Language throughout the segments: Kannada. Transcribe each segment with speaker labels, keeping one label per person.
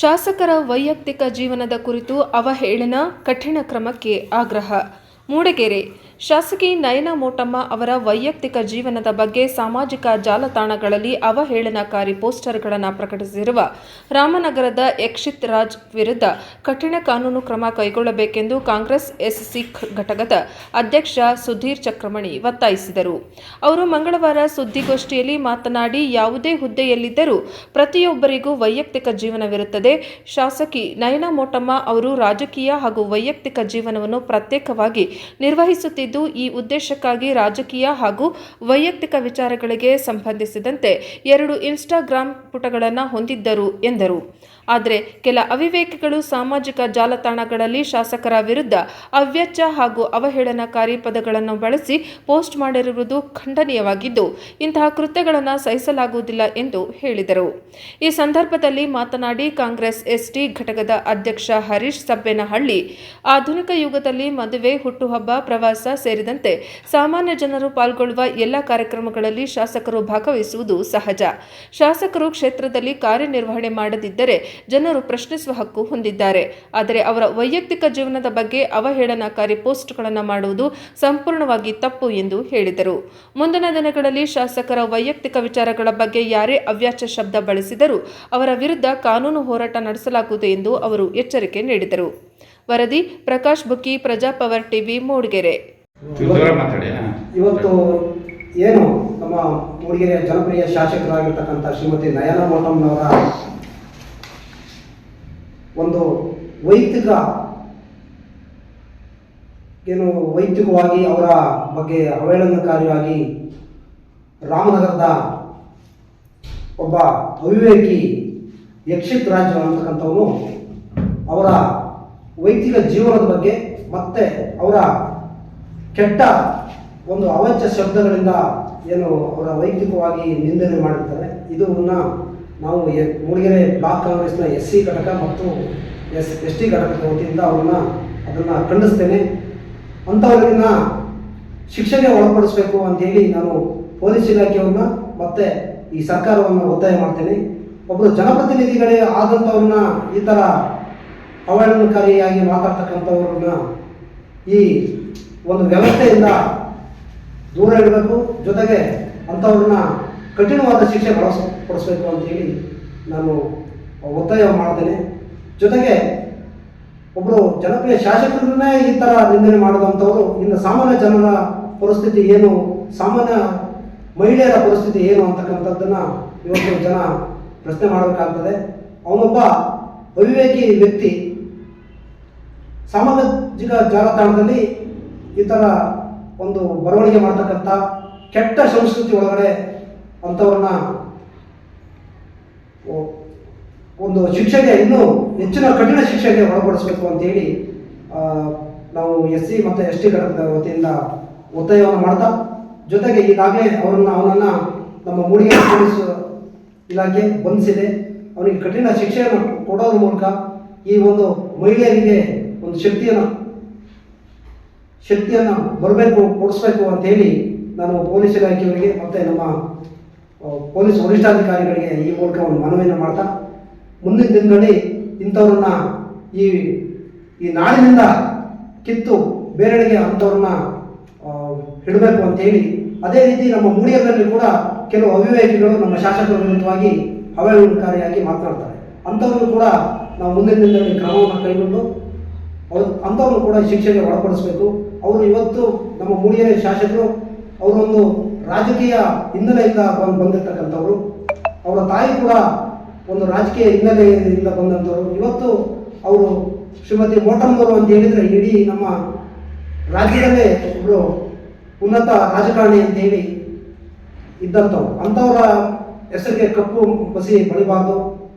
Speaker 1: ಶಾಸಕರ ವೈಯಕ್ತಿಕ ಜೀವನದ ಕುರಿತು ಅವಹೇಳನ ಕಠಿಣ ಕ್ರಮಕ್ಕೆ ಆಗ್ರಹ. ಮೂಡಿಗೆರೆ ಶಾಸಕಿ ನಯನ ಮೋಟಮ್ಮ ಅವರ ವೈಯಕ್ತಿಕ ಜೀವನದ ಬಗ್ಗೆ ಸಾಮಾಜಿಕ ಜಾಲತಾಣಗಳಲ್ಲಿ ಅವಹೇಳನಕಾರಿ ಪೋಸ್ಟರ್ಗಳನ್ನು ಪ್ರಕಟಿಸಿರುವ ರಾಮನಗರದ ಯಕ್ಷಿತ್ ರಾಜ್ ವಿರುದ್ಧ ಕಠಿಣ ಕಾನೂನು ಕ್ರಮ ಕೈಗೊಳ್ಳಬೇಕೆಂದು ಕಾಂಗ್ರೆಸ್ ಎಸ್ಸಿ ಘಟಕದ ಅಧ್ಯಕ್ಷ ಸುಧೀರ್ ಚಕ್ರಮಣಿ ಒತ್ತಾಯಿಸಿದರು. ಅವರು ಮಂಗಳವಾರ ಸುದ್ದಿಗೋಷ್ಠಿಯಲ್ಲಿ ಮಾತನಾಡಿ, ಯಾವುದೇ ಹುದ್ದೆಯಲ್ಲಿದ್ದರೂ ಪ್ರತಿಯೊಬ್ಬರಿಗೂ ವೈಯಕ್ತಿಕ ಜೀವನವಿರುತ್ತದೆ. ಶಾಸಕಿ ನಯನ ಮೋಟಮ್ಮ ಅವರು ರಾಜಕೀಯ ಹಾಗೂ ವೈಯಕ್ತಿಕ ಜೀವನವನ್ನು ಪ್ರತ್ಯೇಕವಾಗಿ ಈ ಉದ್ದೇಶಕ್ಕಾಗಿ ರಾಜಕೀಯ ಹಾಗೂ ವೈಯಕ್ತಿಕ ವಿಚಾರಗಳಿಗೆ ಸಂಬಂಧಿಸಿದಂತೆ ಎರಡು ಇನ್ಸ್ಟಾಗ್ರಾಂ ಪುಟಗಳನ್ನು ಹೊಂದಿದ್ದರು ಎಂದರು. ಆದರೆ ಕೆಲ ಅವಿವೇಕಿಗಳು ಸಾಮಾಜಿಕ ಜಾಲತಾಣಗಳಲ್ಲಿ ಶಾಸಕರ ವಿರುದ್ಧ ಅವ್ಯಚ್ಚ ಹಾಗೂ ಅವಹೇಳನಕಾರಿ ಪದಗಳನ್ನು ಬಳಸಿ ಪೋಸ್ಟ್ ಮಾಡಿರುವುದು ಖಂಡನೀಯವಾಗಿದ್ದು, ಇಂತಹ ಕೃತ್ಯಗಳನ್ನು ಸಹಿಸಲಾಗುವುದಿಲ್ಲ ಎಂದು ಹೇಳಿದರು. ಈ ಸಂದರ್ಭದಲ್ಲಿ ಮಾತನಾಡಿ ಕಾಂಗ್ರೆಸ್ ಎಸ್ಟಿ ಘಟಕದ ಅಧ್ಯಕ್ಷ ಹರೀಶ್ ಸಬ್ಬೇನಹಳ್ಳಿ, ಆಧುನಿಕ ಯುಗದಲ್ಲಿ ಮದುವೆ, ಹುಟ್ಟುಹಬ್ಬ, ಪ್ರವಾಸ ಸೇರಿದಂತೆ ಸಾಮಾನ್ಯ ಜನರು ಪಾಲ್ಗೊಳ್ಳುವ ಎಲ್ಲ ಕಾರ್ಯಕ್ರಮಗಳಲ್ಲಿ ಶಾಸಕರು ಭಾಗವಹಿಸುವುದು ಸಹಜ. ಶಾಸಕರು ಕ್ಷೇತ್ರದಲ್ಲಿ ಕಾರ್ಯನಿರ್ವಹಣೆ ಮಾಡದಿದ್ದರೆ ಜನರು ಪ್ರಶ್ನಿಸುವ ಹಕ್ಕು ಹೊಂದಿದ್ದಾರೆ. ಆದರೆ ಅವರ ವೈಯಕ್ತಿಕ ಜೀವನದ ಬಗ್ಗೆ ಅವಹೇಳನಕಾರಿ ಪೋಸ್ಟ್ಗಳನ್ನು ಮಾಡುವುದು ಸಂಪೂರ್ಣವಾಗಿ ತಪ್ಪು ಎಂದು ಹೇಳಿದರು. ಮುಂದಿನ ದಿನಗಳಲ್ಲಿ ಶಾಸಕರ ವೈಯಕ್ತಿಕ ವಿಚಾರಗಳ ಬಗ್ಗೆ ಯಾರೇ ಅವ್ಯಾಚ್ಯ ಶಬ್ದ ಬಳಸಿದರೂ ಅವರ ವಿರುದ್ಧ ಕಾನೂನು ಹೋರಾಟ ನಡೆಸಲಾಗುವುದು ಎಂದು ಅವರು ಎಚ್ಚರಿಕೆ ನೀಡಿದರು. ವರದಿ ಪ್ರಕಾಶ್ ಬುಕ್ಕಿ ಪ್ರಜಾಪವರ್ ಟಿವಿ ಮೂಡಿಗೆರೆ.
Speaker 2: ಇವತ್ತು ಏನು ನಮ್ಮ ಮೂಡಿಗೆರೆ ಜನಪ್ರಿಯ ಶಾಸಕರಾಗಿರ್ತಕ್ಕಂಥ ಶ್ರೀಮತಿ ನಯನ ಮೋಟಮ್ನವರ ಒಂದು ವೈಯಕ್ತಿಕ ಏನು ವೈಯಕ್ತಿಕವಾಗಿ ಅವರ ಬಗ್ಗೆ ಅವಹೇಳನಕಾರಿಯಾಗಿ ರಾಮನಗರದ ಒಬ್ಬ ಅವಿವೇಕಿ ಯಕ್ಷಿತ್ ರಾಜ್ ಅಂತಕ್ಕಂಥವನು ಅವರ ವೈಯಕ್ತಿಕ ಜೀವನದ ಬಗ್ಗೆ ಮತ್ತೆ ಅವರ ಕೆಟ್ಟ ಒಂದು ಅವಾಚ್ಯ ಶಬ್ದಗಳಿಂದ ಏನು ಅವರ ವೈಯಕ್ತಿಕವಾಗಿ ನಿಂದನೆ ಮಾಡಿರ್ತಾರೆ. ಇದನ್ನ ನಾವು ಮೂಡಿಗೆರೆ ಬ್ಲಾಕ್ ಕಾಂಗ್ರೆಸ್ನ ಎಸ್ ಸಿ ಘಟಕ ಮತ್ತು ಎಸ್ ಎಸ್ ಟಿ ಘಟಕದ ವತಿಯಿಂದ ಅವ್ರನ್ನ ಅದನ್ನು ಖಂಡಿಸ್ತೇನೆ. ಅಂಥವ್ರನ್ನ ಶಿಕ್ಷೆಗೆ ಒಳಪಡಿಸಬೇಕು ಅಂತೇಳಿ ನಾನು ಪೊಲೀಸ್ ಇಲಾಖೆಯವ್ರನ್ನ ಮತ್ತೆ ಈ ಸರ್ಕಾರವನ್ನು ಒತ್ತಾಯ ಮಾಡ್ತೇನೆ. ಒಬ್ಬರು ಜನಪ್ರತಿನಿಧಿಗಳೇ ಆದಂಥವ್ರನ್ನ ಈ ಥರ ಅವಹೇಳನಕಾರಿಯಾಗಿ ಮಾತಾಡ್ತಕ್ಕಂಥವ್ರನ್ನ ಈ ಒಂದು ವ್ಯವಸ್ಥೆಯಿಂದ ದೂರ ಇಡಬೇಕು. ಜೊತೆಗೆ ಅಂಥವ್ರನ್ನ ಕಠಿಣವಾದ ಶಿಕ್ಷೆ ಅಂತ ಅಂತೇಳಿ ನಾನು ಒತ್ತಾಯ ಮಾಡ್ತೇನೆ. ಜೊತೆಗೆ ಒಬ್ಬರು ಜನಪ್ರಿಯ ಶಾಸಕರನ್ನೇ ಈ ಥರ ನಿಂದನೆ ಮಾಡಿದಂಥವ್ರು, ಇನ್ನು ಸಾಮಾನ್ಯ ಜನರ ಪರಿಸ್ಥಿತಿ ಏನು, ಸಾಮಾನ್ಯ ಮಹಿಳೆಯರ ಪರಿಸ್ಥಿತಿ ಏನು ಅಂತಕ್ಕಂಥದ್ದನ್ನು ಇವತ್ತು ಜನ ಪ್ರಶ್ನೆ ಮಾಡಬೇಕಾಗ್ತದೆ. ಅವನೊಬ್ಬ ಅವಿವೇಕಿ ವ್ಯಕ್ತಿ ಸಾಮಾಜಿಕ ಜಾಲತಾಣದಲ್ಲಿ ಈ ಥರ ಒಂದು ಬರವಣಿಗೆ ಮಾಡ್ತಕ್ಕಂಥ ಕೆಟ್ಟ ಸಂಸ್ಕೃತಿ ಒಳಗಡೆ ಅಂಥವ್ರನ್ನ ಒಂದು ಶಿಕ್ಷೆಗೆ ಇನ್ನೂ ಹೆಚ್ಚಿನ ಕಠಿಣ ಶಿಕ್ಷೆಗೆ ಒಳಪಡಿಸಬೇಕು ಅಂತೇಳಿ ನಾವು ಎಸ್ ಸಿ ಮತ್ತು ಎಸ್ ಟಿ ಘಟಕದ ವತಿಯಿಂದ ಒತ್ತಾಯವನ್ನು ಮಾಡ್ತಾ, ಜೊತೆಗೆ ಈಗಾಗಲೇ ಅವರನ್ನು, ಅವನನ್ನು ನಮ್ಮ ಮೂಡಿಗೆ ಪೊಲೀಸ್ ಇಲಾಖೆ ಬಂಧಿಸಿದೆ. ಅವನಿಗೆ ಕಠಿಣ ಶಿಕ್ಷೆಯನ್ನು ಕೊಡೋದ್ರ ಮೂಲಕ ಈ ಒಂದು ಮಹಿಳೆಯರಿಗೆ ಒಂದು ಶಕ್ತಿಯನ್ನು ಶಕ್ತಿಯನ್ನು ಬರಬೇಕು, ಕೊಡಿಸ್ಬೇಕು ಅಂತ ಹೇಳಿ ನಾನು ಪೊಲೀಸ್ ಇಲಾಖೆಯವರಿಗೆ ಮತ್ತು ನಮ್ಮ ಪೊಲೀಸ್ ವರಿಷ್ಠಾಧಿಕಾರಿಗಳಿಗೆ ಈ ಮೂಲಕ ಒಂದು ಮನವಿಯನ್ನು ಮಾಡ್ತಾ, ಮುಂದಿನ ದಿನಗಳಲ್ಲಿ ಇಂಥವ್ರನ್ನ ಈ ಈ ನಾಡಿನಿಂದ ಕಿತ್ತು ಬೇರೆಡೆಗೆ ಅಂಥವ್ರನ್ನ ಹಿಡಬೇಕು ಅಂತ ಹೇಳಿ, ಅದೇ ರೀತಿ ನಮ್ಮ ಮೂಡಿಯರಲ್ಲಿ ಕೂಡ ಕೆಲವು ಅವಿವೇಕಿಗಳು ನಮ್ಮ ಶಾಸಕರ ವಿರುದ್ಧವಾಗಿ ಅವಹೇಳನಕಾರಿಯಾಗಿ ಮಾತನಾಡ್ತಾರೆ. ಅಂಥವ್ರನ್ನು ಕೂಡ ನಾವು ಮುಂದಿನ ದಿನದಲ್ಲಿ ಕ್ರಮವನ್ನು ಕೈಗೊಂಡು, ಅವ್ರು, ಅಂಥವ್ರನ್ನು ಕೂಡ ಶಿಕ್ಷೆಗೆ ಒಳಪಡಿಸಬೇಕು. ಅವರು ಇವತ್ತು ನಮ್ಮ ಮೂಡಿಗೆರೆ ಶಾಸಕರು, ಅವರೊಂದು ರಾಜಕೀಯ ಹಿನ್ನೆಲೆಯಿಂದ ಬಂದು ಬಂದಿರ್ತಕ್ಕಂಥವ್ರು. ಅವರ ತಾಯಿ ಕೂಡ ಒಂದು ರಾಜಕೀಯ ಹಿನ್ನೆಲೆಯಿಂದ ಬಂದಂಥವ್ರು. ಇವತ್ತು ಅವರು ಶ್ರೀಮತಿ ಮೋಟಮ್ಮವರು ಅಂತ ಹೇಳಿದರೆ ಇಡೀ ನಮ್ಮ ರಾಜ್ಯದಲ್ಲೇ ಒಬ್ಬರು ಉನ್ನತ ರಾಜಕಾರಣಿ ಅಂತ ಹೇಳಿ ಇದ್ದಂಥವ್ರು. ಅಂಥವರ ಹೆಸರಿಗೆ ಕಪ್ಪು ಬಸಿ ಬಳಿಬಾರ್ದು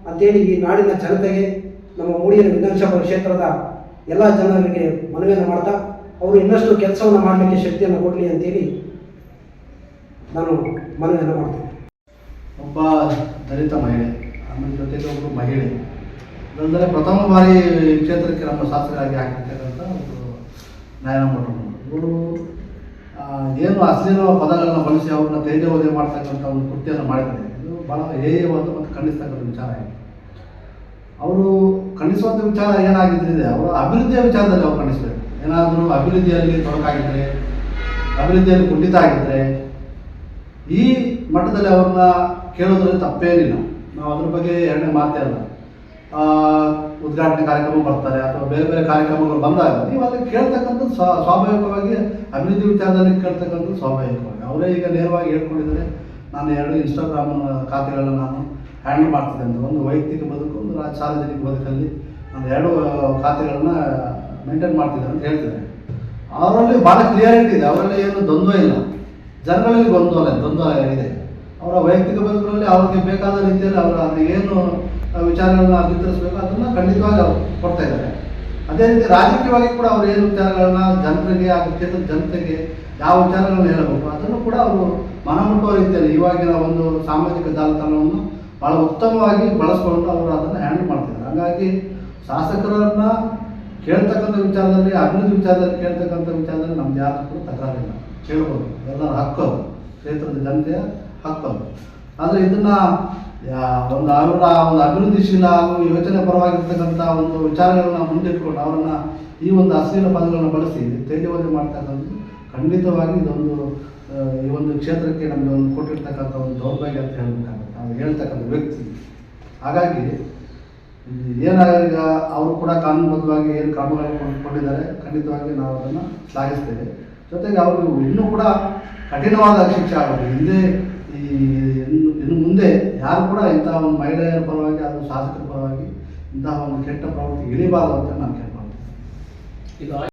Speaker 2: ಅಂತೇಳಿ ಈ ನಾಡಿನ ಜನತೆಗೆ, ನಮ್ಮ ಮೂಡಿಯ ವಿಧಾನಸಭಾ ಕ್ಷೇತ್ರದ ಎಲ್ಲ ಜನರಿಗೆ ಮನವಿಯನ್ನು ಮಾಡ್ತಾ, ಅವರು ಇನ್ನಷ್ಟು ಕೆಲಸವನ್ನು ಮಾಡಲಿಕ್ಕೆ ಶಕ್ತಿಯನ್ನು ಕೊಡಲಿ ಅಂತೇಳಿ ನಾನು ಮನವಿಯನ್ನು ಮಾಡ್ತೀನಿ.
Speaker 3: ಒಬ್ಬ ದಲಿತ ಮಹಿಳೆ, ಆಮೇಲೆ ಜೊತೆಗೆ ಒಬ್ಬರು ಮಹಿಳೆ. ಅಂದರೆ ಪ್ರಥಮ ಬಾರಿ ಕ್ಷೇತ್ರಕ್ಕೆ ನಮ್ಮ ಶಾಸಕರಾಗಿ ಆಗಿರ್ತಕ್ಕಂಥ ಒಂದು ನಾರಾಯಣ ಮಠರು ಇವರು ಏನು ಅಶ್ಲೀಲ ಪದಗಳನ್ನು ಬಳಸಿ ಅವ್ರನ್ನ ತೇಜೋವಧೆ ಮಾಡ್ತಕ್ಕಂಥ ಒಂದು ಕೃತ್ಯವನ್ನು ಮಾಡಿದ್ದಾರೆ. ಇದು ಭಾಳ ಹೇಯವಾದ ಮತ್ತು ಖಂಡಿಸ್ತಕ್ಕಂಥ ವಿಚಾರ ಆಗಿದೆ. ಅವರು ಖಂಡಿಸುವಂಥ ವಿಚಾರ ಏನಾಗಿದ್ದರೆ ಅವರ ಅಭಿವೃದ್ಧಿಯ ವಿಚಾರದಲ್ಲಿ ಅವ್ರು ಖಂಡಿಸಬೇಕು. ಏನಾದರೂ ಅಭಿವೃದ್ಧಿಯಲ್ಲಿ ತೊಡಕಾಗಿದ್ದರೆ, ಅಭಿವೃದ್ಧಿಯಲ್ಲಿ ಕುಂಠಿತ ಆಗಿದ್ದರೆ ಈ ಮಟ್ಟದಲ್ಲಿ ಅವ್ರನ್ನ ಕೇಳೋದ್ರಲ್ಲಿ ತಪ್ಪೇನಿಲ್ಲ. ನಾವು ಅದ್ರ ಬಗ್ಗೆ ಎರಡನೇ ಮಾತೇ ಅಲ್ಲ. ಉದ್ಘಾಟನೆ ಕಾರ್ಯಕ್ರಮ ಬರ್ತಾರೆ ಅಥವಾ ಬೇರೆ ಬೇರೆ ಕಾರ್ಯಕ್ರಮಗಳು ಬಂದಾಗ ನೀವು ಅಲ್ಲಿ ಕೇಳ್ತಕ್ಕಂಥ ಸ್ವಾ, ಸ್ವಾಭಾವಿಕವಾಗಿ ಅಭಿವೃದ್ಧಿ ವಿಚಾರದಲ್ಲಿ ಕೇಳ್ತಕ್ಕಂಥದ್ದು ಸ್ವಾಭಾವಿಕವಾಗಿ. ಅವರೇ ಈಗ ನೇರವಾಗಿ ಹೇಳ್ಕೊಂಡಿದ್ದಾರೆ, ನಾನು ಎರಡು ಇನ್ಸ್ಟಾಗ್ರಾಮ್ ಖಾತೆಗಳನ್ನ ನಾನು ಹ್ಯಾಂಡಲ್ ಮಾಡ್ತಿದ್ದೆ ಅಂತ. ಒಂದು ವೈಯಕ್ತಿಕ ಬದುಕು, ಒಂದು ಸಾರ್ವಜನಿಕ ಬದುಕಲ್ಲಿ ನಾನು ಎರಡು ಖಾತೆಗಳನ್ನ ಮೇಂಟೈನ್ ಮಾಡ್ತಿದ್ದೆ ಅಂತ ಹೇಳ್ತಿದ್ದಾರೆ. ಅವರಲ್ಲಿ ಭಾಳ ಕ್ಲಿಯಾರಿಟಿ ಇದೆ. ಅವರಲ್ಲಿ ಏನು ದ್ವಂದ್ವ ಇಲ್ಲ. ಜನಗಳಲ್ಲಿ ಗೊಂದಲ ಗೊಂದಲ ಇದೆ ಅವರ ವೈಯಕ್ತಿಕ ಬದುಕಿನಲ್ಲಿ ಅವ್ರಿಗೆ ಬೇಕಾದ ರೀತಿಯಲ್ಲಿ ಅವರ ಅದು ಏನು ವಿಚಾರಗಳನ್ನ ಬಿತ್ತರಿಸಬೇಕು ಅದನ್ನು ಖಂಡಿತವಾಗಿ ಅವರು ಕೊಡ್ತಾ ಇದ್ದಾರೆ. ಅದೇ ರೀತಿ ರಾಜಕೀಯವಾಗಿ ಕೂಡ ಅವರು ಏನು ವಿಚಾರಗಳನ್ನ ಜನರಿಗೆ ಆ ಕ್ಷೇತ್ರದ ಜನತೆಗೆ ಯಾವ ವಿಚಾರಗಳನ್ನ ಹೇಳಬೇಕು, ಅದನ್ನು ಕೂಡ ಅವರು ಮನಮುಟ್ಟುವ ರೀತಿಯಲ್ಲಿ ಇವಾಗಿನ ಒಂದು ಸಾಮಾಜಿಕ ಜಾಲತಾಣವನ್ನು ಭಾಳ ಉತ್ತಮವಾಗಿ ಬಳಸಿಕೊಂಡು ಅವರು ಅದನ್ನು ಹ್ಯಾಂಡಲ್ ಮಾಡ್ತಿದ್ದಾರೆ. ಹಾಗಾಗಿ ಶಾಸಕರನ್ನು ಕೇಳ್ತಕ್ಕಂಥ ವಿಚಾರದಲ್ಲಿ, ಅಭಿವೃದ್ಧಿ ವಿಚಾರದಲ್ಲಿ ಕೇಳ್ತಕ್ಕಂಥ ವಿಚಾರದಲ್ಲಿ ನಮ್ದು ಯಾರು ಕೂಡ ತಕರಾರಿಲ್ಲ. ಕೇಳ್ಬೋದು. ಎಲ್ಲ ಹಕ್ಕು. ಕ್ಷೇತ್ರದ ಜನತೆಯ ಹಕ್ಕು ಆದರೆ ಇದನ್ನ ಒಂದು ಅವರ ಒಂದು ಅಭಿವೃದ್ಧಿಶೀಲ ಹಾಗೂ ಯೋಚನೆ ಪರವಾಗಿರ್ತಕ್ಕಂಥ ಒಂದು ವಿಚಾರಗಳನ್ನ ಮುಂದಿಟ್ಕೊಂಡು ಅವರನ್ನ ಈ ಒಂದು ಅಶ್ಲೀಲ ಪದಗಳನ್ನ ಬಳಸಿ ತೇಜವಾದಿ ಮಾಡ್ತಕ್ಕಂಥದ್ದು ಖಂಡಿತವಾಗಿ ಇದೊಂದು ಈ ಒಂದು ಕ್ಷೇತ್ರಕ್ಕೆ ನಮಗೆ ಒಂದು ಕೊಟ್ಟಿರ್ತಕ್ಕಂಥ ಒಂದು ದೌರ್ಭಾಗ್ಯ ಅಂತ ಹೇಳ್ಬೇಕಾಗುತ್ತೆ. ಅವ್ರು ಹೇಳ್ತಕ್ಕಂಥ ವ್ಯಕ್ತಿ. ಹಾಗಾಗಿ ಏನಾಗ ಅವರು ಕೂಡ ಕಾನೂನುಬದ್ಧವಾಗಿ ಏನು ಕ್ರಮಗಳನ್ನು ಕೊಟ್ಟಿದ್ದಾರೆ ಖಂಡಿತವಾಗಿ ನಾವು ಅದನ್ನು ಶ್ಲಾಘಿಸ್ತೇವೆ. ಜೊತೆಗೆ ಅವರು ಇನ್ನೂ ಕೂಡ ಕಠಿಣವಾದ ಶಿಕ್ಷೆ ಆಗಬೇಕು ಹಿಂದೆ ಈ ಇನ್ನು ಮುಂದೆ ಯಾರು ಕೂಡ ಇಂತಹ ಒಂದು ಮಹಿಳೆಯರ ಪರವಾಗಿ ಅಥವಾ ಶಾಸಕರ ಪರವಾಗಿ ಇಂತಹ ಒಂದು ಕೆಟ್ಟ ಪ್ರವೃತ್ತಿ ಇಳಿಬಾರದು ಅಂತ ನಾನು ಕೇಳ್ಕೊಳ್ತೀನಿ.